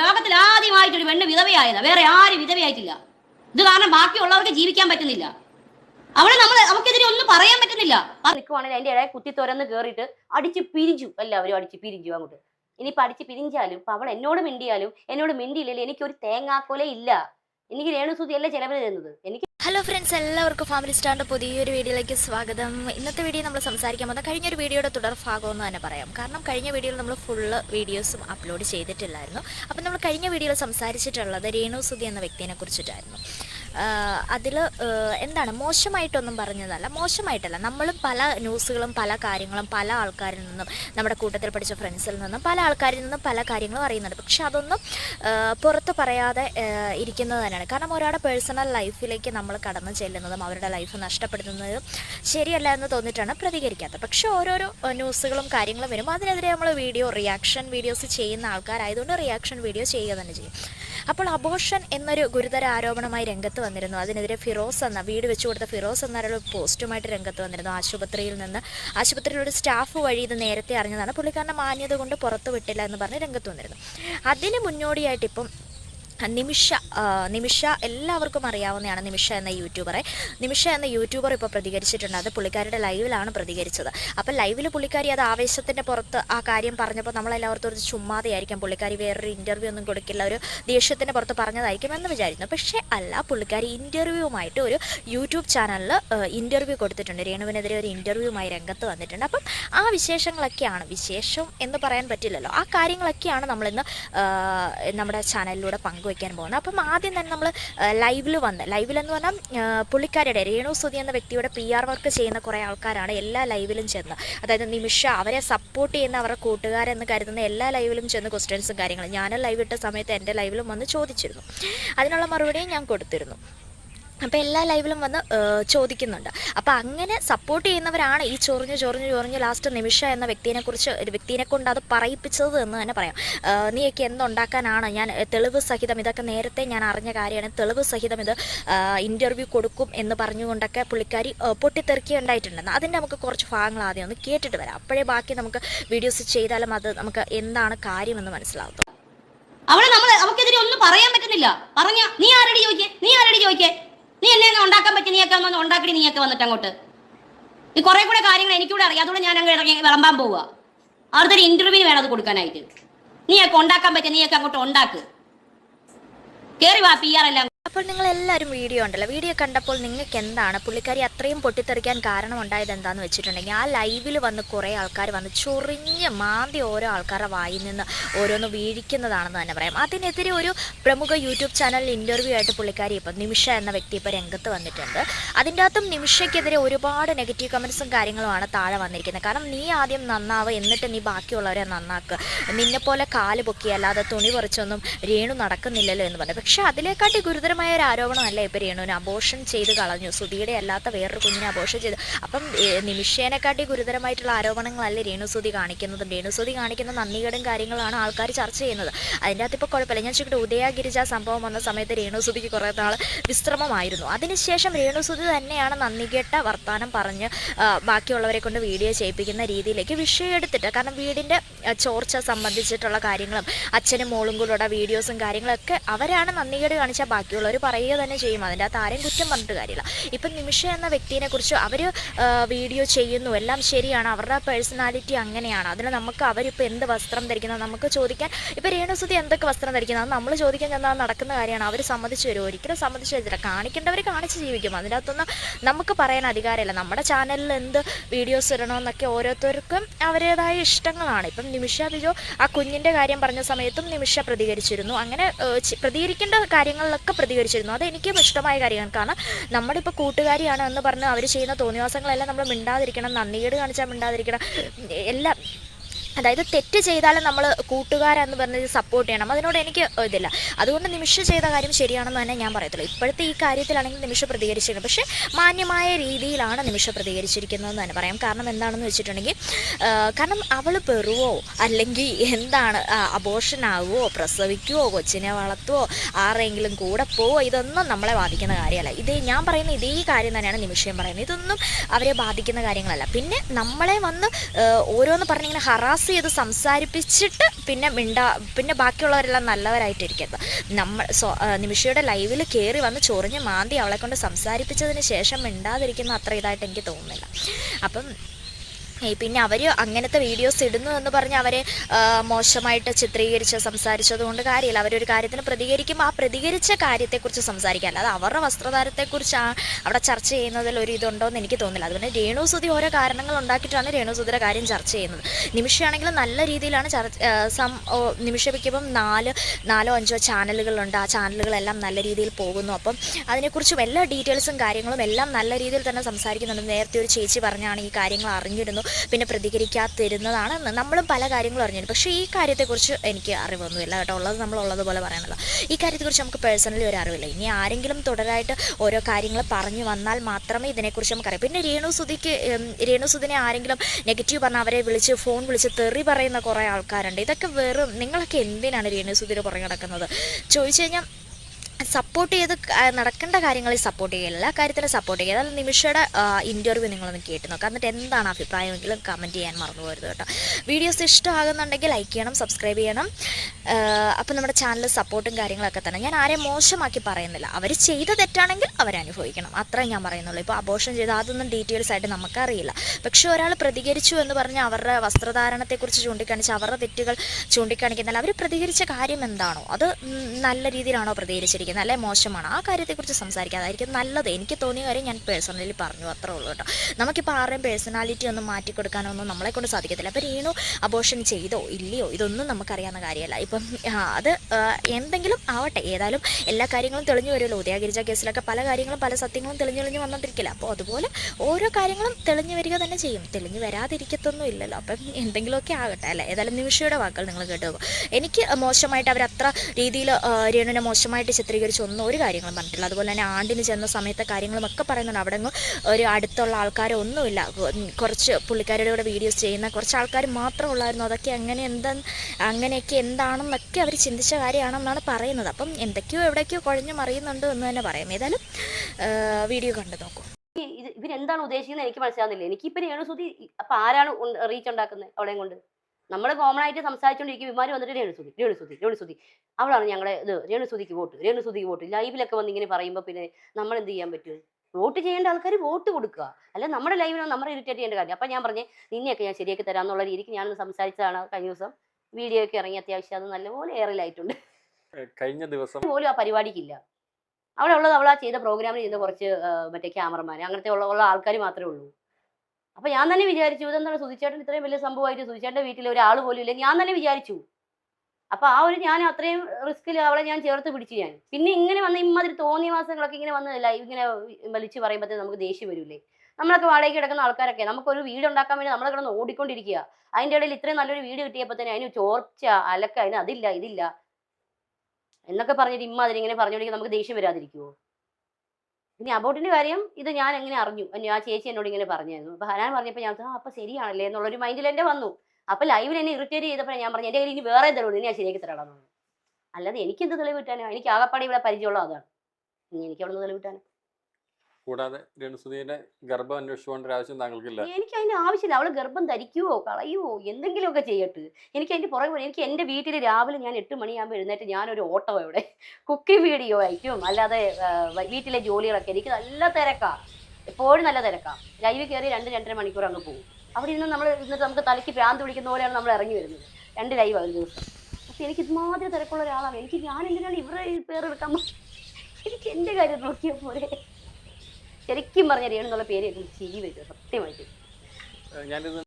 ലോകത്തിൽ ആദ്യമായിട്ടൊരു പെണ്ണ് വിധവയായതാ. വേറെ ആരും വിധവയായിട്ടില്ല. ഇത് കാരണം ബാക്കിയുള്ളവർക്ക് ജീവിക്കാൻ പറ്റുന്നില്ല. അവളെ നമ്മൾ നമുക്കെതിരെ ഒന്നും പറയാൻ പറ്റുന്നില്ല. നിൽക്കുവാണെങ്കിൽ അതിന്റെ ഇടയിൽ കുത്തി തുറന്ന് കയറിയിട്ട് അടിച്ച് പിരിഞ്ഞു. എല്ലാവരും അടിച്ച് പിരിഞ്ഞു അങ്ങോട്ട്. ഇനിയിപ്പൊ അടിച്ച് പിരിഞ്ചാലും ഇപ്പൊ അവൾ എന്നോട് മിണ്ടിയാലും എന്നോട് മിണ്ടിയില്ലെങ്കിൽ എനിക്കൊരു തേങ്ങാക്കൊല ഇല്ല എനിക്ക് രേണുസൂതി അല്ലേ ചെലവ് തരുന്നത്? എനിക്ക് ഹലോ ഫ്രണ്ട്സ് എല്ലാവർക്കും ഫാമിലി സ്റ്റാറിന്റെ പുതിയൊരു വീഡിയോയിലേക്ക് സ്വാഗതം. ഇന്നത്തെ വീഡിയോ നമ്മൾ സംസാരിക്കാൻ പോകുന്നത് കഴിഞ്ഞൊരു വീഡിയോയുടെ തുടർ ഭാഗം എന്ന് തന്നെ പറയാം. കാരണം കഴിഞ്ഞ വീഡിയോയിൽ നമ്മൾ ഫുള്ള് വീഡിയോസും അപ്ലോഡ് ചെയ്തിട്ടില്ലായിരുന്നു. അപ്പം നമ്മൾ കഴിഞ്ഞ വീഡിയോയിൽ സംസാരിച്ചിട്ടുള്ളത് രേണു സുധി എന്ന വ്യക്തിനെ കുറിച്ചിട്ടായിരുന്നു. അതിൽ എന്താണ് മോശമായിട്ടൊന്നും പറഞ്ഞതല്ല. മോശമായിട്ടല്ല. നമ്മളും പല ന്യൂസുകളും പല കാര്യങ്ങളും പല ആൾക്കാരിൽ നിന്നും നമ്മുടെ കൂട്ടത്തിൽ പഠിച്ച ഫ്രണ്ട്സിൽ നിന്നും പല ആൾക്കാരിൽ നിന്നും പല കാര്യങ്ങളും അറിയുന്നുണ്ട്. പക്ഷെ അതൊന്നും പുറത്ത് പറയാതെ ഇരിക്കുന്നത് തന്നെയാണ്. കാരണം ഒരാളുടെ പേഴ്സണൽ ലൈഫിലേക്ക് നമ്മൾ കടന്നു ചെല്ലുന്നതും അവരുടെ ലൈഫ് നഷ്ടപ്പെടുത്തുന്നതും ശരിയല്ല എന്ന് തോന്നിയിട്ടാണ് പ്രതികരിക്കാത്തത്. പക്ഷെ ഓരോരോ ന്യൂസുകളും കാര്യങ്ങളും വരുമ്പോൾ അതിനെതിരെ നമ്മൾ വീഡിയോ റിയാക്ഷൻ വീഡിയോസ് ചെയ്യുന്ന ആൾക്കാരായതുകൊണ്ട് റിയാക്ഷൻ വീഡിയോ ചെയ്യുക തന്നെ ചെയ്യും. അപ്പോൾ അബോഷൻ എന്നൊരു ഗുരുതര ആരോപണമായി രംഗത്ത് വന്നിരുന്നു. അതിനെതിരെ ഫിറോസ് എന്ന വീട് വെച്ചു കൊടുത്ത ഫിറോസ് എന്നൊരു പോസ്റ്റുമായിട്ട് രംഗത്ത് വന്നിരുന്നു ആശുപത്രിയിൽ നിന്ന്. ആശുപത്രിയിലൊരു സ്റ്റാഫ് വഴി ഇത് നേരത്തെ അറിഞ്ഞതാണ്. പുള്ളിക്കാരന്റെ മാന്യത കൊണ്ട് പുറത്തു വിട്ടില്ല എന്ന് പറഞ്ഞ് രംഗത്ത് വന്നിരുന്നു. അതിന് മുന്നോടിയായിട്ട് ഇപ്പം നിമിഷ നിമിഷ എല്ലാവർക്കും അറിയാവുന്നതാണ് നിമിഷ എന്ന യൂട്യൂബറെ. നിമിഷ എന്ന യൂട്യൂബർ ഇപ്പോൾ പ്രതികരിച്ചിട്ടുണ്ട്. അത് പുള്ളിക്കാരിയുടെ ലൈവിലാണ് പ്രതികരിച്ചത്. അപ്പം ലൈവിൽ പുള്ളിക്കാരി അത് ആവേശത്തിന്റെ പുറത്ത് ആ കാര്യം പറഞ്ഞപ്പോൾ നമ്മളെല്ലാവർക്കും ഒരു ചുമ്മാതെയായിരിക്കും. പുള്ളിക്കാരി വേറൊരു ഇന്റർവ്യൂ ഒന്നും കൊടുക്കില്ല. ഒരു ദേഷ്യത്തിന്റെ പുറത്ത് പറഞ്ഞതായിരിക്കും എന്ന് വിചാരിക്കുന്നു. പക്ഷേ അല്ല പുള്ളിക്കാരി ഇന്റർവ്യൂവുമായിട്ട് ഒരു യൂട്യൂബ് ചാനലിൽ ഇന്റർവ്യൂ കൊടുത്തിട്ടുണ്ട്. രേണുവിനെതിരെ ഒരു ഇന്റർവ്യൂവുമായി രംഗത്ത് വന്നിട്ടുണ്ട്. അപ്പം ആ വിശേഷങ്ങളൊക്കെയാണ്. വിശേഷം എന്ന് പറയാൻ പറ്റില്ലല്ലോ. ആ കാര്യങ്ങളൊക്കെയാണ് നമ്മളിന്ന് നമ്മുടെ ചാനലിലൂടെ പങ്കുവയ്ക്കാൻ പോകുന്നത്. അപ്പം ആദ്യം തന്നെ നമ്മൾ ലൈവിൽ വന്ന് ലൈവിലെന്ന് പറഞ്ഞാൽ പുള്ളിക്കാരുടെ രേണു സുധി എന്ന വ്യക്തിയുടെ പി ആർ വർക്ക് ചെയ്യുന്ന കുറേ ആൾക്കാരാണ് എല്ലാ ലൈവിലും ചെന്ന്. അതായത് നിമിഷ അവരെ സപ്പോർട്ട് ചെയ്യുന്ന അവരുടെ കൂട്ടുകാരെന്ന് കരുതുന്ന എല്ലാ ലൈവിലും ചെന്ന് ക്വസ്റ്റ്യൻസും കാര്യങ്ങളും ഞാൻ ലൈവ് ഇട്ട സമയത്ത് എന്റെ ലൈവിലും വന്ന് ചോദിച്ചിരുന്നു. അതിനുള്ള മറുപടിയും ഞാൻ കൊടുത്തിരുന്നു. അപ്പോൾ എല്ലാ ലൈവിലും വന്ന് ചോദിക്കുന്നുണ്ട്. അപ്പോൾ അങ്ങനെ സപ്പോർട്ട് ചെയ്യുന്നവരാണ് ഈ ചൊറിഞ്ഞ് ചൊറിഞ്ഞ് ചൊറിഞ്ഞ് ലാസ്റ്റ് നിമിഷ എന്ന വ്യക്തിനെ കുറിച്ച് ഒരു വ്യക്തിനെ കൊണ്ട് അത് പറയിപ്പിച്ചത് എന്ന് തന്നെ പറയാം. നീയൊക്കെ എന്തുണ്ടാക്കാനാണ്? ഞാൻ തെളിവ് സഹിതം ഇതൊക്കെ നേരത്തെ ഞാൻ അറിഞ്ഞ കാര്യമാണ്. തെളിവ് സഹിതം ഇത് ഇന്റർവ്യൂ കൊടുക്കും എന്ന് പറഞ്ഞുകൊണ്ടൊക്കെ പുള്ളിക്കാരി പൊട്ടിത്തെറിക്കുകയുണ്ടായിട്ടുണ്ടെന്ന്. അതിന്റെ നമുക്ക് കുറച്ച് ഭാഗങ്ങൾ ആദ്യം ഒന്ന് കേട്ടിട്ട് വരാം. അപ്പോഴേ ബാക്കി നമുക്ക് വീഡിയോസ് ചെയ്താലും അത് നമുക്ക് എന്താണ് കാര്യമെന്ന് മനസ്സിലാവും അവളെ നമ്മൾ നമുക്കെതിരെ ഒന്നും പറയാൻ പറ്റുന്നില്ല. പറഞ്ഞ നീ ആരടി ചോദിക്കേ? നീ ആരടി ചോദിക്കേ? നീ എന്നെ ഒന്ന് ഉണ്ടാക്കാൻ പറ്റി നീയൊക്കെ ഒന്ന് ഉണ്ടാക്കി നീയൊക്കെ വന്നിട്ട് അങ്ങോട്ട്. നീ കുറെ കൂടെ കാര്യങ്ങൾ എനിക്കൂടെ അറിയാം. അതുകൊണ്ട് ഞാൻ അങ്ങ് ഇറങ്ങി വിളമ്പാൻ പോവുക. അവിടുത്തെ ഒരു ഇന്റർവ്യൂ വേണം അത് കൊടുക്കാനായിട്ട്. നീയൊക്കെ ഉണ്ടാക്കാൻ പറ്റിയ നീയൊക്കെ അങ്ങോട്ട് ഉണ്ടാക്ക്. കേറി വാ പി ആർ എല്ലാം അപ്പോൾ നിങ്ങൾ എല്ലാവരും വീഡിയോ ഉണ്ടല്ലോ. വീഡിയോ കണ്ടപ്പോൾ നിങ്ങൾക്ക് എന്താണ്? പുള്ളിക്കാരി അത്രയും പൊട്ടിത്തെറിക്കാൻ കാരണം ഉണ്ടായത് എന്താണെന്ന് വെച്ചിട്ടുണ്ടെങ്കിൽ ആ ലൈവിൽ വന്ന് കുറേ ആൾക്കാർ വന്ന് ചൊറിഞ്ഞ് മാന്തി ഓരോ ആൾക്കാരുടെ വായിൽ നിന്ന് ഓരോന്ന് വീഴിക്കുന്നതാണെന്ന് തന്നെ പറയാം. അതിനെതിരെ ഒരു പ്രമുഖ യൂട്യൂബ് ചാനലിൽ ഇന്റർവ്യൂ ആയിട്ട് പുള്ളിക്കാരി ഇപ്പം നിമിഷ എന്ന വ്യക്തി ഇപ്പോൾ രംഗത്ത് വന്നിട്ടുണ്ട്. അതിന്റെ അകത്തും നിമിഷയ്ക്കെതിരെ ഒരുപാട് നെഗറ്റീവ് കമൻസും കാര്യങ്ങളുമാണ് താഴെ വന്നിരിക്കുന്നത്. കാരണം നീ ആദ്യം നന്നാവുക എന്നിട്ട് നീ ബാക്കിയുള്ളവരെ നന്നാക്കുക നിന്നെപ്പോലെ കാൽ പൊക്കി അല്ലാതെ തുണി പറിച്ചൊന്നും രേണു നടക്കുന്നില്ലല്ലോ എന്ന് പറഞ്ഞു. പക്ഷേ അതിലേക്കാട്ടി ഗുരുതരമായ ഒരു ആരോപണമല്ല ഇപ്പോൾ രേണുവിന് അബോഷൻ ചെയ്ത് കളഞ്ഞു? സുധിയുടെ അല്ലാത്ത വേറൊരു കുഞ്ഞിനെ അബോഷൻ ചെയ്ത് അപ്പം നിമിഷേനെക്കാട്ടി ഗുരുതരമായിട്ടുള്ള ആരോപണങ്ങളല്ലേ രേണു സുധി കാണിക്കുന്നതും. രേണു സുധി കാണിക്കുന്ന നന്ദികേടും കാര്യങ്ങളാണ് ആൾക്കാർ ചർച്ച ചെയ്യുന്നത്. അതിന്റെ അകത്ത് ഇപ്പോൾ കുഴപ്പമില്ല. ഞാൻ ചോദിക്കട്ടെ ഉദയഗിരിജ സംഭവം വന്ന സമയത്ത് രേണു സുധിക്ക് കുറേ നാൾ വിശ്രമമായിരുന്നു. അതിനുശേഷം രേണു സുധി തന്നെയാണ് നന്ദികെട്ട വർത്താനം പറഞ്ഞ് ബാക്കിയുള്ളവരെ കൊണ്ട് വീഡിയോ ചെയ്യിപ്പിക്കുന്ന രീതിയിലേക്ക് വിഷയം എടുത്തിട്ട് കാരണം വീടിന്റെ ചോർച്ച സംബന്ധിച്ചിട്ടുള്ള കാര്യങ്ങളും അച്ഛനും മോളും കൂടെ വീഡിയോസും കാര്യങ്ങളൊക്കെ അവരാണ് നന്ദികേട് കാണിച്ചാൽ ബാക്കിയുള്ളവർ പറയുക തന്നെ ചെയ്യും. അതിന്റെ അകത്ത് ആരെയും കുറ്റം പറഞ്ഞിട്ട് കാര്യമില്ല. ഇപ്പം നിമിഷ എന്ന വ്യക്തിനെ കുറിച്ച് അവർ വീഡിയോ ചെയ്യുന്നു. എല്ലാം ശരിയാണ്. അവരുടെ പേഴ്സണാലിറ്റി അങ്ങനെയാണ്. അതിന് നമുക്ക് അവരിപ്പോൾ എന്ത് വസ്ത്രം ധരിക്കുന്നത് നമുക്ക് ചോദിക്കാൻ ഇപ്പോൾ രേണുസുതി എന്തൊക്കെ വസ്ത്രം ധരിക്കുന്നത് അത് നമ്മൾ ചോദിക്കാൻ ചെന്നാൽ നടക്കുന്ന കാര്യമാണ്. അവർ സമ്മതിച്ചു വരും. ഒരിക്കലും സമ്മതിച്ചു വരില്ല കാണിക്കേണ്ടവർ കാണിച്ച് ജീവിക്കും. അതിന്റെ അകത്തൊന്നും നമുക്ക് പറയാൻ അധികാരമില്ല. നമ്മുടെ ചാനലിൽ എന്ത് വീഡിയോസ് ഇടണമെന്നൊക്കെ ഓരോരുത്തർക്കും അവരുടേതായ ഇഷ്ടങ്ങളാണ്. ഇപ്പം നിമിഷ ബിജോ ആ കുഞ്ഞിന്റെ കാര്യം പറഞ്ഞ സമയത്തും നിമിഷ പ്രതികരിച്ചിരുന്നു. അങ്ങനെ പ്രതികരിക്കേണ്ട കാര്യങ്ങളിലൊക്കെ പ്രതികരിച്ചിരുന്നു. അത് എനിക്കും ഇഷ്ടമായ കാര്യമാണ്. കാരണം നമ്മുടെ ഇപ്പോൾ കൂട്ടുകാരിയാണ് എന്ന് പറഞ്ഞ് അവർ ചെയ്യുന്ന തോന്നിവാസങ്ങളെല്ലാം നമ്മൾ മിണ്ടാതിരിക്കണം നന്ദികേട് കാണിച്ചാൽ മിണ്ടാതിരിക്കണം. എല്ലാം അതായത് തെറ്റ് ചെയ്താലും നമ്മൾ കൂട്ടുകാരെന്ന് പറഞ്ഞ് സപ്പോർട്ട് ചെയ്യണം. അതിനോട് എനിക്ക് ഇതില്ല. അതുകൊണ്ട് നിമിഷ ചെയ്ത കാര്യം ശരിയാണെന്ന് തന്നെ ഞാൻ പറയത്തുള്ളൂ. ഇപ്പോഴത്തെ ഈ കാര്യത്തിലാണെങ്കിൽ നിമിഷ പ്രതികരിച്ചിരിക്കുന്നത് പക്ഷേ മാന്യമായ രീതിയിലാണ് നിമിഷ പ്രതികരിച്ചിരിക്കുന്നതെന്ന് തന്നെ പറയാം. കാരണം എന്താണെന്ന് വെച്ചിട്ടുണ്ടെങ്കിൽ കാരണം അവൾ പെറുവോ അല്ലെങ്കിൽ എന്താണ് അബോഷൻ ആവുമോ പ്രസവിക്കുവോ കൊച്ചിനെ വളർത്തുവോ ആരെങ്കിലും കൂടെ പോവോ ഇതൊന്നും നമ്മളെ ബാധിക്കുന്ന കാര്യമല്ല. ഇതേ ഞാൻ പറയുന്ന ഇതേ കാര്യം തന്നെയാണ് നിമിഷം പറയുന്നത്. ഇതൊന്നും അവരെ ബാധിക്കുന്ന കാര്യങ്ങളല്ല. പിന്നെ നമ്മളെ വന്ന് ഓരോന്ന് പറഞ്ഞിങ്ങനെ ഹറാസ് ചെയ്ത് സംസാരിപ്പിച്ചിട്ട് പിന്നെ മിണ്ടാ പിന്നെ ബാക്കിയുള്ളവരെല്ലാം നല്ലവരായിട്ടിരിക്കരുത് നമ്മൾ സോ നിമിഷയുടെ ലൈവിൽ കയറി വന്ന് ചൊറിഞ്ഞ് മാന്തി അവളെ കൊണ്ട് സംസാരിപ്പിച്ചതിന് ശേഷം മിണ്ടാതിരിക്കുന്ന അത്ര ഇതായിട്ട് എനിക്ക് തോന്നുന്നില്ല. അപ്പം പിന്നെ അവർ അങ്ങനത്തെ വീഡിയോസ് ഇടുന്നു എന്ന് പറഞ്ഞ് അവരെ മോശമായിട്ട് ചിത്രീകരിച്ച് സംസാരിച്ചത് കൊണ്ട് കാര്യമില്ല. അവരൊരു കാര്യത്തിന് പ്രതികരിക്കുമ്പോൾ ആ പ്രതികരിച്ച കാര്യത്തെക്കുറിച്ച് സംസാരിക്കുക അത് അവരുടെ വസ്ത്രധാരത്തെക്കുറിച്ച് അവിടെ ചർച്ച ചെയ്യുന്നതിൽ ഒരു ഇതുണ്ടോ എന്ന് എനിക്ക് തോന്നില്ല അതുപോലെ രേണു സുതി ഓരോ കാരണങ്ങൾ ഉണ്ടാക്കിയിട്ടാണ് രേണു സുതിയുടെ കാര്യം ചർച്ച ചെയ്യുന്നത്. നിമിഷയാണെങ്കിലും നല്ല രീതിയിലാണ് ചർച്ച സം ഓ, നിമിഷ നാല് നാലോ അഞ്ചോ ചാനലുകളുണ്ട്. ആ ചാനലുകളെല്ലാം നല്ല രീതിയിൽ പോകുന്നു. അപ്പം അതിനെക്കുറിച്ചും എല്ലാ ഡീറ്റെയിൽസും കാര്യങ്ങളും എല്ലാം നല്ല രീതിയിൽ തന്നെ സംസാരിക്കുന്നുണ്ട്. നേരത്തെ ഒരു ചേച്ചി പറഞ്ഞാണ് ഈ കാര്യങ്ങൾ അറിഞ്ഞിരുന്നു. പിന്നെ പ്രതികരിക്കാതിരുന്നതാണ് എന്ന് നമ്മളും പല കാര്യങ്ങളും അറിഞ്ഞിരുന്നു. പക്ഷേ ഈ കാര്യത്തെക്കുറിച്ച് എനിക്ക് അറിവൊന്നുമില്ല കേട്ടോ. ഉള്ളത് നമ്മൾ ഉള്ളതുപോലെ പറയണല്ലോ. ഈ കാര്യത്തെക്കുറിച്ച് നമുക്ക് പേഴ്സണലി ഒരു അറിവില്ല. ഇനി ആരെങ്കിലും തുടരായിട്ട് ഓരോ കാര്യങ്ങൾ പറഞ്ഞു വന്നാൽ മാത്രമേ ഇതിനെക്കുറിച്ച് നമുക്കറിയാം. പിന്നെ രേണു സുധിക്ക് രേണു സുധിനെ ആരെങ്കിലും നെഗറ്റീവ് പറഞ്ഞാൽ അവരെ വിളിച്ച് ഫോൺ വിളിച്ച് തെറി പറയുന്ന കുറേ ആൾക്കാരുണ്ട്. ഇതൊക്കെ വെറും നിങ്ങളൊക്കെ എന്തിനാണ് രേണു സുധിനെ പുറകെ നടക്കുന്നത്? ചോദിച്ചു കഴിഞ്ഞാൽ സപ്പോർട്ട് ചെയ്ത് നടക്കേണ്ട കാര്യങ്ങളിൽ സപ്പോർട്ട് ചെയ്യുക. എല്ലാ കാര്യത്തിലും സപ്പോർട്ട് ചെയ്യുക. അതായത് നിമിഷയുടെ ഇന്റർവ്യൂ നിങ്ങളൊന്ന് കേട്ട് നോക്കുക എന്നിട്ട് എന്താണ് അഭിപ്രായമെങ്കിലും കമന്റ് ചെയ്യാൻ മറന്നു പോരുത് കേട്ടോ. വീഡിയോസ് ഇഷ്ടമാകുന്നുണ്ടെങ്കിൽ ലൈക്ക് ചെയ്യണം സബ്സ്ക്രൈബ് ചെയ്യണം. അപ്പം നമ്മുടെ ചാനൽ സപ്പോർട്ടും കാര്യങ്ങളൊക്കെ തന്നെ. ഞാൻ ആരെയും മോശമാക്കി പറയുന്നില്ല. അവർ ചെയ്ത തെറ്റാണെങ്കിൽ അവരനുഭവിക്കണം അത്രേ ഞാൻ പറയുന്നുള്ളൂ. ഇപ്പോൾ അബോഷൻ ചെയ്ത അതൊന്നും ഡീറ്റെയിൽസ് ആയിട്ട് നമുക്കറിയില്ല. പക്ഷേ ഒരാൾ പ്രതികരിച്ചു എന്ന് പറഞ്ഞ് അവരുടെ വസ്ത്രധാരണത്തെക്കുറിച്ച് ചൂണ്ടിക്കാണിച്ച് അവരുടെ തെറ്റുകൾ ചൂണ്ടിക്കാണിക്കുന്നില്ല അവർ പ്രതികരിച്ച കാര്യം എന്താണോ? അത് നല്ല രീതിയിലാണോ പ്രതികരിച്ചിരിക്കുന്നത്? അല്ലെ? മോശമാണ്. ആ കാര്യത്തെക്കുറിച്ച് സംസാരിക്കുക അതായിരിക്കും നല്ലത്. എനിക്ക് തോന്നിയ കാര്യം ഞാൻ പേഴ്സണലി പറഞ്ഞു. അത്രേ ഉള്ളൂ കേട്ടോ. നമുക്കിപ്പോൾ ആരുടെയും പേഴ്സണാലിറ്റി ഒന്നും മാറ്റി കൊടുക്കാനോ ഒന്നും നമ്മളെ കൊണ്ട് സാധിക്കത്തില്ല. അപ്പോൾ രീണു അബോഷൻ ചെയ്തോ? ഇല്ലയോ? ഇതൊന്നും നമുക്കറിയാവുന്ന കാര്യമല്ല. ഇപ്പം അത് എന്തെങ്കിലും ആവട്ടെ. ഏതായാലും എല്ലാ കാര്യങ്ങളും തെളിഞ്ഞു വരുമല്ലോ. ഉദയഗിരിജ കേസിലൊക്കെ പല കാര്യങ്ങളും പല സത്യങ്ങളും തെളിഞ്ഞു തെളിഞ്ഞു വന്നിട്ടിരിക്കില്ല അപ്പോൾ അതുപോലെ ഓരോ കാര്യങ്ങളും തെളിഞ്ഞു വരിക തന്നെ ചെയ്യും. തെളിഞ്ഞു വരാതിരിക്കത്തൊന്നും ഇല്ലല്ലോ. അപ്പം എന്തെങ്കിലുമൊക്കെ ആകട്ടെ അല്ലേ? ഏതായാലും നിമിഷയുടെ വാക്കുകൾ നിങ്ങൾ കേട്ടു നോക്കും. എനിക്ക് മോശമായിട്ട് അവരത്ര രീതിയിൽ രേണുവിനെ മോശമായിട്ട് ചിത്രീകരിച്ച് ഒന്നും ഒരു കാര്യങ്ങളും പറഞ്ഞിട്ടില്ല. അതുപോലെ തന്നെ ആണ്ടിന് ചെന്ന സമയത്തെ കാര്യങ്ങളും ഒക്കെ പറയുന്നുണ്ട്. അവിടെ ഒരു അടുത്തുള്ള ആൾക്കാരോ ഒന്നുമില്ല. കൊ- കുറച്ച് പുള്ളിക്കാരുടെ കൂടെ വീഡിയോസ് ചെയ്യുന്ന കുറച്ച് ആൾക്കാർ മാത്രമേ ഉള്ളായിരുന്നു അതൊക്കെ അങ്ങനെ എന്താ അങ്ങനെയൊക്കെ എന്താണെന്നൊക്കെ അവർ ചിന്തിച്ച കാര്യമാണെന്നാണ് പറയുന്നത്. അപ്പം എന്തൊക്കെയോ എവിടേക്കോ കുഴഞ്ഞു മറിയുന്നുണ്ട് എന്ന് തന്നെ പറയാം. ഏതായാലും വീഡിയോ കണ്ടു നോക്കൂ. ഇവരെന്താണ് ഉദ്ദേശിക്കുന്നത് എനിക്ക് മനസ്സിലാവുന്നില്ല. എനിക്കിപ്പോ രേണുസുതി അപ്പൊ ആരാണ് റീച്ച് ഉണ്ടാക്കുന്നത് അവളെയും കൊണ്ട്? നമ്മൾ കോമൺ ആയിട്ട് സംസാരിച്ചുകൊണ്ടിരിക്കും ഇമാര് വന്നിട്ട് രേണുസുതി രേണുസുതി രേണുസുതി. അവളാണ് ഞങ്ങളെ ഇത് രേണുസുതിക്ക് വോട്ട് രേണുസുതിക്ക് വോട്ട്. ലൈവിലൊക്കെ വന്ന് ഇങ്ങനെ പറയുമ്പോൾ പിന്നെ നമ്മൾ എന്ത് ചെയ്യാൻ പറ്റും? വോട്ട് ചെയ്യേണ്ട ആൾക്കാർ വോട്ട് കൊടുക്കുക. അല്ല നമ്മുടെ ലൈവിനോ നമ്മളെ ഇറിറ്റേറ്റ് ചെയ്യേണ്ട കാര്യം. അപ്പം ഞാൻ പറഞ്ഞു നിന്നെയൊക്കെ ഞാൻ ശരിയാക്കി തരാം എന്നുള്ള രീതിക്ക് ഞാനൊന്ന് സംസാരിച്ചതാണ് കഴിഞ്ഞ ദിവസം. വീഡിയോ ഒക്കെ ഇറങ്ങി അത്യാവശ്യം അത് നല്ലപോലെ എയറിലായിട്ടുണ്ട് ഏഹ് കഴിഞ്ഞ ദിവസം പോലും ആ പരിപാടിക്കില്ല. അവിടെ ഉള്ളത് അവൾ ആ ചെയ്ത പ്രോഗ്രാമിൽ ചെയ്ത കുറച്ച് മറ്റേ ക്യാമറമാൻ അങ്ങനത്തെ ഉള്ള ഉള്ള ആൾക്കാർ മാത്രമേ ഉള്ളൂ. അപ്പൊ ഞാൻ തന്നെ വിചാരിച്ചു ഇതെന്താണ് സുധിച്ചേട്ടൻ ഇത്രയും വലിയ സംഭവമായിട്ട് സുധിച്ചേട്ടന്റെ വീട്ടിൽ ഒരാൾ പോലും ഇല്ല. ഞാൻ തന്നെ വിചാരിച്ചു. അപ്പൊ ആ ഒരു ഞാൻ അത്രയും റിസ്കിൽ അവളെ ഞാൻ ചേർത്ത് പിടിച്ചു ഞാൻ. പിന്നെ ഇങ്ങനെ വന്ന ഇമ്മാതിരി തോന്നിയ മാസങ്ങളൊക്കെ ഇങ്ങനെ വന്ന് ലൈവ് ഇങ്ങനെ വലിച്ചു പറയുമ്പോഴത്തേക്ക് നമുക്ക് ദേഷ്യം വരൂലേ നമ്മളൊക്കെ വാടകയ്ക്ക് കിടക്കുന്ന ആൾക്കാരൊക്കെ നമുക്കൊരു വീട് ഉണ്ടാക്കാൻ വേണ്ടി നമ്മളെ കിടന്ന് ഓടിക്കൊണ്ടിരിക്കുക. അതിന്റെ ഇടയിൽ ഇത്രയും നല്ലൊരു വീട് കിട്ടിയപ്പോൾ തന്നെ അതിന് ചോർച്ച അലക്ക അതിന് അതില്ല ഇതില്ല എന്നൊക്കെ പറഞ്ഞിട്ട് ഇമ്മാതിരി ഇങ്ങനെ പറഞ്ഞുകൊണ്ടെങ്കിൽ നമുക്ക് ദേഷ്യം വരാതിരിക്കുമോ ഇനി അബോട്ടിന്റെ കാര്യം ഇത് ഞാൻ എങ്ങനെ അറിഞ്ഞു? ആ ചേച്ചി എന്നോട് ഇങ്ങനെ പറഞ്ഞായിരുന്നു. അപ്പൊ ഹനാൻ പറഞ്ഞപ്പോൾ ഞാൻ ആ അപ്പൊ ശരിയാണല്ലേ എന്നുള്ളൊരു മൈൻഡിൽ എന്റെ വന്നു. അപ്പൊ ലൈവിൽ എന്നെ ഇറിറ്റേറ്റ് ചെയ്തപ്പോൾ ഞാൻ പറഞ്ഞു എന്റെ കയ്യിൽ ഇനി വേറെ തെളിവുണ്ട് ഇനി ഞാൻ ശരിയാക്കി തരണം അല്ലാതെ എനിക്ക് എന്ത് തെളിവ് കിട്ടാനോ? എനിക്ക് ആകപ്പാടെ ഇവിടെ പരിചയമുള്ള അതാണ് ഇനി എനിക്ക് അവിടെ നിന്ന് തെളിവ് കിട്ടാനോ? കൂടാതെ രേണുസുതിയുടെ ഗർഭം അന്വേഷിച്ചുകൊണ്ട് ആവശ്യം താങ്കൾക്കില്ല? എനിക്ക് അതിന് ആവശ്യമില്ല. അവൾ ഗർഭം ധരിക്കുവോ? കളയുവോ? എന്തെങ്കിലുമൊക്കെ ചെയ്യട്ടെ. എനിക്ക് അതിന്റെ പുറകെ പോയി- എനിക്ക് എന്റെ വീട്ടിൽ രാവിലെ ഞാൻ എട്ട് മണിയാകുമ്പോൾ എഴുന്നേറ്റ് ഞാനൊരു ഓട്ടോ ഇവിടെ കുക്കിംഗ് വീഡിയോ ആയിട്ടും അല്ലാതെ വീട്ടിലെ ജോലികളൊക്കെ. എനിക്ക് നല്ല തിരക്കാ. എപ്പോഴും നല്ല തിരക്കാ. ലൈവ് കയറി രണ്ട് രണ്ടര മണിക്കൂർ അങ്ങ് പോകും. അവിടെ ഇരുന്ന് നമ്മൾ ഇരുന്നിട്ട് നമുക്ക് തലയ്ക്ക് ഭ്രാന്ത് പിടിക്കുന്ന പോലെയാണ് നമ്മൾ ഇറങ്ങി വരുന്നത്. രണ്ട് ലൈവ് ഒരു ദിവസം. പക്ഷെ എനിക്ക് ഇതുമാതിരി തിരക്കുള്ള ഒരാളാണ്. എനിക്ക് ഞാൻ എന്തിനാണ് ഇവരെ പേരെടുക്കാൻ പേര് എനിക്ക് എന്റെ കാര്യം നോക്കിയാൽ പോലെ ശരിക്കും പറഞ്ഞ രേണു എന്നുള്ള പേര് എനിക്ക് ചിരി വരും സത്യമായിട്ട്. ഞാനിത്